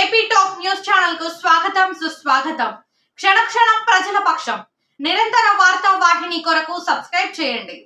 AP top news ఛానల్కు స్వాగతం సుస్వాగతం. క్షణక్షణం ప్రజల పక్షం. నిరంతర వార్తా వాహిని కొరకు సబ్స్క్రైబ్ చేయండి.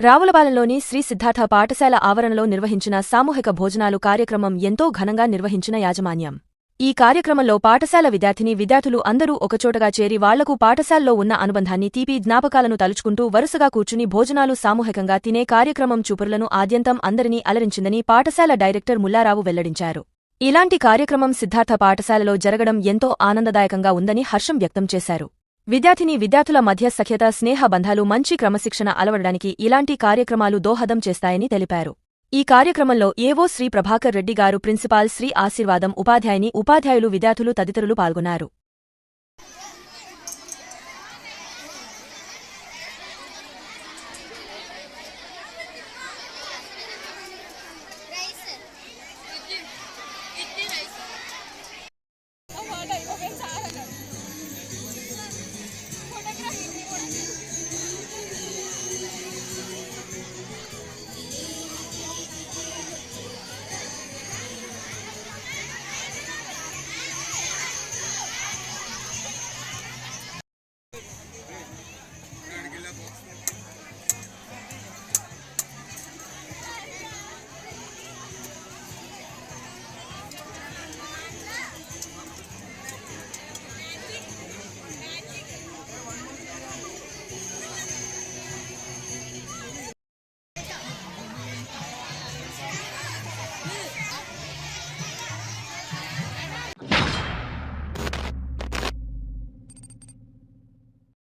రావులపాలెంలోని శ్రీ సిద్ధార్థ పాఠశాల ఆవరణలో నిర్వహించిన సామూహిక భోజనాలు కార్యక్రమం ఎంతో ఘనంగా నిర్వహించిన యాజమాన్యం. ఈ కార్యక్రమంలో పాఠశాల విద్యార్థిని విద్యార్థులు అందరూ ఒకచోటగా చేరి వాళ్ళకు పాఠశాలలో ఉన్న అనుబంధాన్ని తీపి జ్ఞాపకాలను తలుచుకుంటూ వరుసగా కూర్చుని భోజనాలు సామూహికంగా తినే కార్యక్రమం చూపురులను ఆద్యంతం అందరినీ అలరించిందని పాఠశాల డైరెక్టర్ ముల్లారావు వెల్లడించారు. ఇలాంటి కార్యక్రమం సిద్ధార్థ పాఠశాలలో జరగడం ఎంతో ఆనందదాయకంగా ఉందని హర్షం వ్యక్తం చేశారు. విద్యార్థిని విద్యార్థుల మధ్య సఖ్యత స్నేహ బంధాలు మంచి క్రమశిక్షణ అలవడడానికి ఇలాంటి కార్యక్రమాలు దోహదం చేస్తాయని తెలిపారు. ఈ కార్యక్రమంలో ఏవో శ్రీ ప్రభాకర్ రెడ్డి గారు ప్రిన్సిపాల్ శ్రీ ఆశీర్వాదం ఉపాధ్యాయుని ఉపాధ్యాయులు విద్యార్థులు తదితరులు పాల్గొన్నారు.